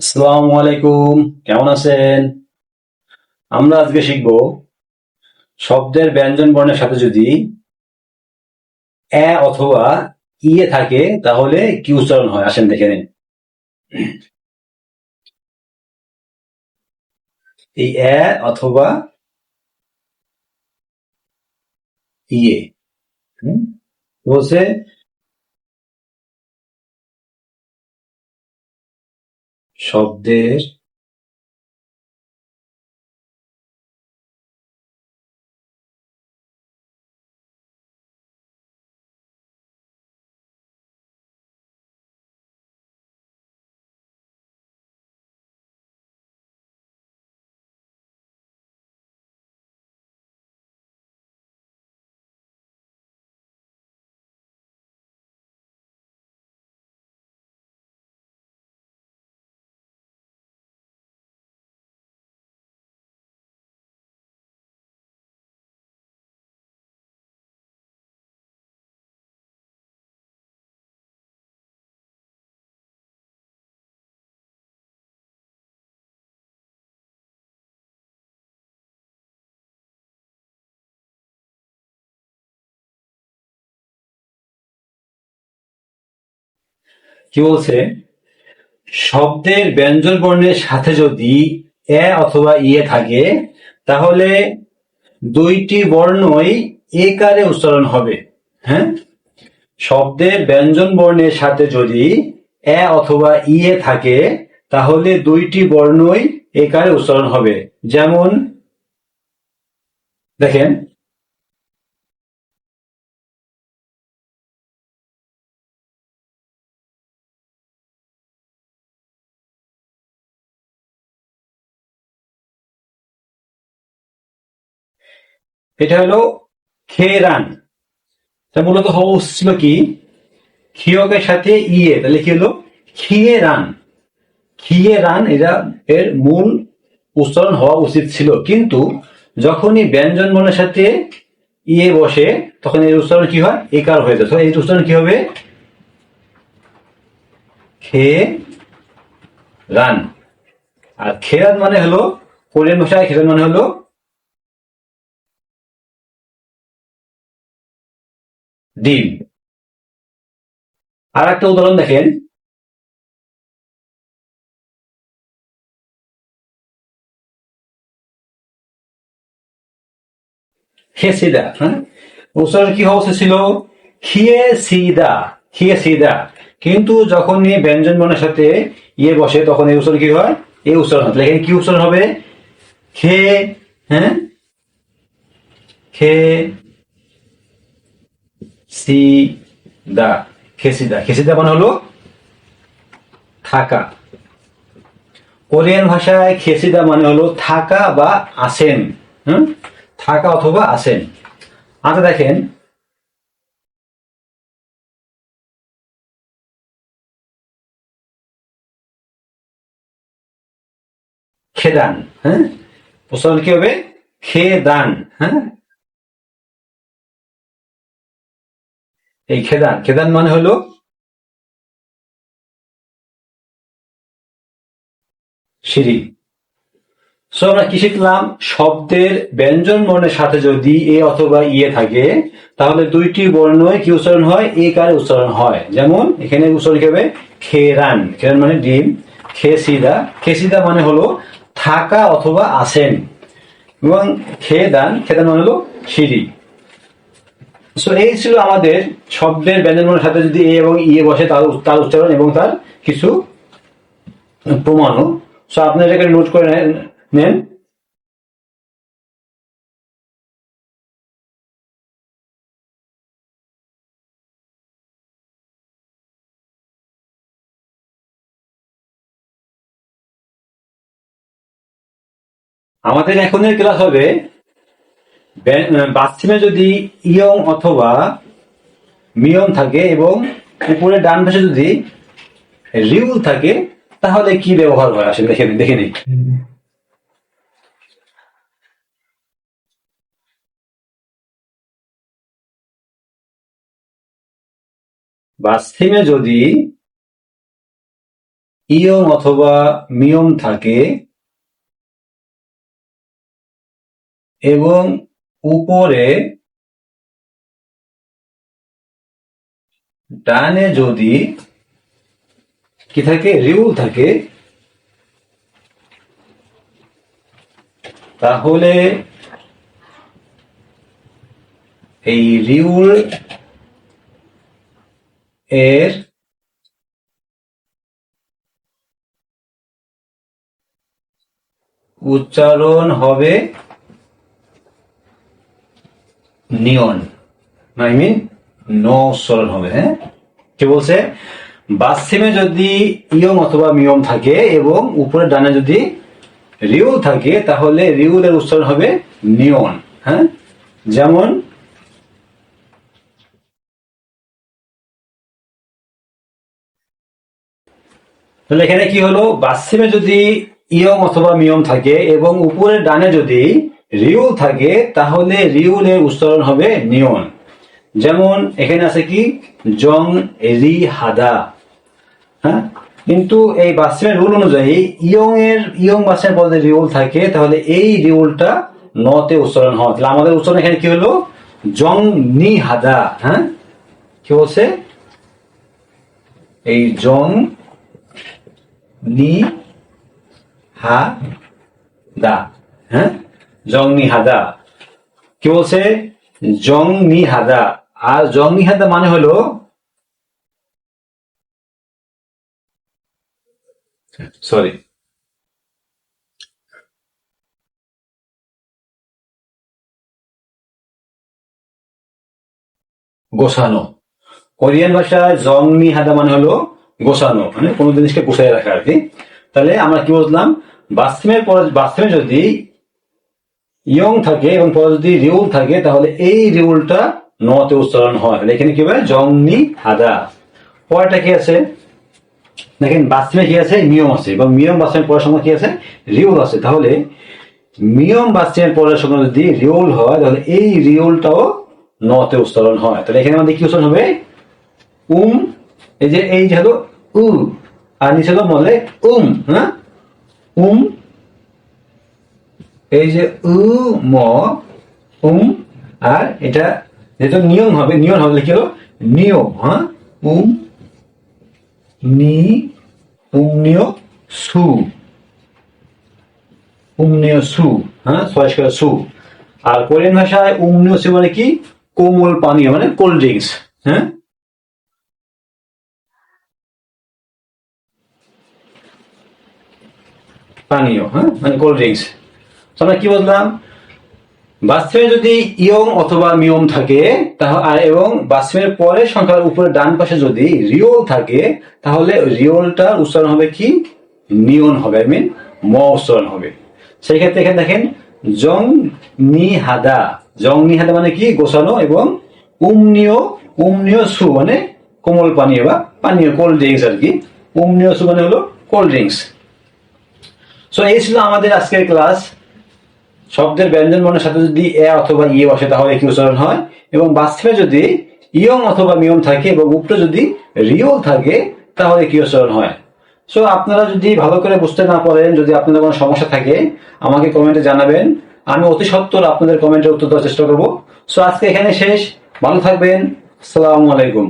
আসসালামু আলাইকুম। কেমন আছেন? আমরা আজকে শিখব শব্দের ব্যঞ্জন বর্ণের সাথে যদি এ অথবা ইয়ে থাকে, তাহলে কি উচ্চারণ হয়? আসেন দেখে নিন। এই এ অথবা ইয়ে? বলছে শব্দের কি বলছে? শব্দের ব্যঞ্জন বর্ণের সাথে যদি এ অথবা ইয়ে থাকে, তাহলে দুইটি বর্ণই একারে উচ্চারণ হবে। হ্যাঁ? শব্দের ব্যঞ্জন বর্ণের সাথে যদি এ অথবা ইয়ে থাকে, তাহলে দুইটি বর্ণই একারে উচ্চারণ হবে। যেমন, দেখেন এটা হলো খেরান। মূলত হওয়া উচিত ছিল কি? খিয়কের সাথে ইয়ে। তাহলে কি হলো? খিয়ে রান খিয়ে রান এটা এর মূল উচ্চারণ হওয়া উচিত ছিল। কিন্তু যখনই ব্যঞ্জন বর্ণের সাথে ইয়ে বসে, তখন এর উচ্চারণ কি হয়? একার হয়ে যায়। এই উচ্চারণ কি হবে? খে রান আর খেরান মানে হলো কোরিয়ান ভাষায়, খেরান মানে হলো ডিম। আর একটা উদাহরণ দেখেন। খেসিদা হ্যাঁ? উচ্চারণ কি হওয়া ছিল? খিয়ে সিদা খিয়ে সিদা কিন্তু যখন নিয়ে ব্যঞ্জন বর্ণের সাথে ইয়ে বসে, তখন এই উচ্চারণ কি হয়? এই উচ্চারণ তাহলে এখানে কি উচ্চারণ হবে? খে হ্যাঁ? খে সিদা খেসিদা খেসিদা মানে হলো থাকা। কোরিয়ান ভাষায় খেসিদা মানে হলো থাকা বা আসেন, হুম? থাকা অথবা আসেন। আচ্ছা দেখেন। খেদান হ্যাঁ উচ্চারণ কি হবে? খেদান হ্যাঁ এই খেদান। খেদান মানে হলো সিঁড়ি। সো আমরা কি শিখলাম? শব্দের ব্যঞ্জন বর্ণের সাথে যদি এ অথবা ইয়ে থাকে, তাহলে দুইটি বর্ণই কি উচ্চারণ হয়? এ কারে উচ্চারণ হয়। যেমন, এখানে উচ্চারণ কি হবে? খেরান। খেরান মানে ডিম। খেসিদা। খেসিদা মানে হলো থাকা অথবা আসেন। এবং খেদান খেদান মানে হলো সিঁড়ি। সো এই ছিল আমাদের শব্দের ব্যঞ্জনবর্ণের সাথে যদি এ এবং ইয়ে বসে, তার তার উচ্চারণ এবং তার কিছু প্রমাণও সো আপনি এটাকে নোট করে নেন- আমাদের এখনের ক্লাস হবে বাথরুমে যদি ইয়ং অথবা মিয়ং থাকে এবং উপরে ডান পাশে যদি রিউল থাকে, তাহলে কি ব্যবহার হয়? আসলে দেখে দেখে নিই। বাথরুমে যদি ইয়ং অথবা মিয়ম থাকে এবং উপরে ডানে যদি কি থাকে? রিউল থাকে তাহলে এই রিউল এর উচ্চারণ হবে নিয়ন। আই মিন ন উচ্চারণ হবে হ্যাঁ? কি বলছে? বাসিমে যদি ইয়ম অথবা মিয়ম থাকে এবং উপরে ডানে যদি রিউল থাকে তাহলে রিউলের উচ্চারণ হবে নিয়ন হ্যাঁ? যেমন তাহলে এখানে কি হলো? বাসিমে যদি ইয়ম অথবা মিয়ম থাকে এবং উপরে ডানে যদি রিউল থাকে, তাহলে রিউলের উচ্চারণ হবে নিয়ন যেমন এখানে আছে কি? জং রি হাদা। হ্যাঁ? কিন্তু এই বাসিমের রুল অনুযায়ী ইয়ং এর ইয়ং বাসের পদে রিউল থাকে, তাহলে এই রিউলটা নতে উচ্চারণ হয় তাহলে আমাদের উচ্চারণ এখানে কি হলো? জং নি হাদা। হ্যাঁ? কি বলছে? এই জং নি হা দা। হ্যাঁ? জং নি হাদা কি বলছে? জং আর জং নি হাদা মানে হলো সরি গোছানো। কোরিয়ান ভাষায় জং নি হাদা মানে হলো গোছানো মানে কোনো জিনিসকে গুছাই রাখা আর কি। তাহলে আমরা কি বুঝলাম? বাস্তবের পরে বাস্তবে যদি ইয়ং থাকে এবং পরে যদি রিউল থাকে, তাহলে এই রিউলটা নতে উচ্চারণ হয়। এখানে কি হবে জংনি হাদা। পরেরটা কি আছে? দেখেন, বাস্তবে কি আছে? নিয়ম আছে। এবং নিয়ম বাস্তবের পরের সঙ্গে কি আছে? রিউল আছে। তাহলে নিয়ম বাস্তবের পরের সঙ্গে যদি রিউল হয়, তাহলে এই রিউলটাও নতে উচ্চারণ হয়। তাহলে এখানে আমাদের কি উচ্চারণ হবে? উম, এই যে এই যে হলো উ, আর নিচে হলো বলে উম হ্যাঁ? উম এই যে উ, ম, উম, আর এটা যেহেতু নিয়ম হবে নিয়ম হবে হলো নিয়ম হ্যাঁ? উম, নি উমনিয় সু। উমনিয় সু হ্যাঁ? ছয় করে সু। আর কোরিয়ান ভাষায় উমনিয় সু মানে কি? কোমল পানীয় মানে কোল্ড ড্রিঙ্কস হ্যাঁ? পানীয় হ্যাঁ? মানে কোল্ড ড্রিঙ্কস। আমরা কি বললাম? বাথরুমে যদি ইয়ং অথবা মিয়ম থাকে তাহলে এবং বাথরুমের পরের সংখ্যার উপরে ডান পাশে যদি রিওল থাকে, তাহলে রিওলটার উচ্চারণ হবে কি? নিয়ন হবে, আই মিন ম উচ্চারণ হবে। সেই ক্ষেত্রে এখানে দেখেন, জং নি হাদা। জং নি হাদা মানে কি? গোছানো এবং উমনিয় উমনিয় সু মানে কোমল পানীয় বা পানীয়, কোল্ড ড্রিঙ্কস আর কি। উমনিয় সু মানে হলো কোল্ড ড্রিঙ্কস। সো এই ছিল আমাদের আজকের ক্লাস। শব্দের ব্যঞ্জন বর্ণের সাথে যদি এ অথবা ইয়ে বসে, তাহলে কি উচ্চারণ হয়। এবং বাস্তবে যদি ইয়ং অথবা মিয়ম থাকে এবং উপরে যদি রিও থাকে, তাহলে কি উচ্চারণ হয়। সো আপনারা যদি ভালো করে বুঝতে না পারেন, যদি আপনাদের কোনো সমস্যা থাকে, আমাকে কমেন্টে জানাবেন। আমি অতি সত্বর আপনাদের কমেন্টের উত্তর দেওয়ার চেষ্টা করব। সো আজকে এখানে শেষ। ভালো থাকবেন। আসসালামু আলাইকুম।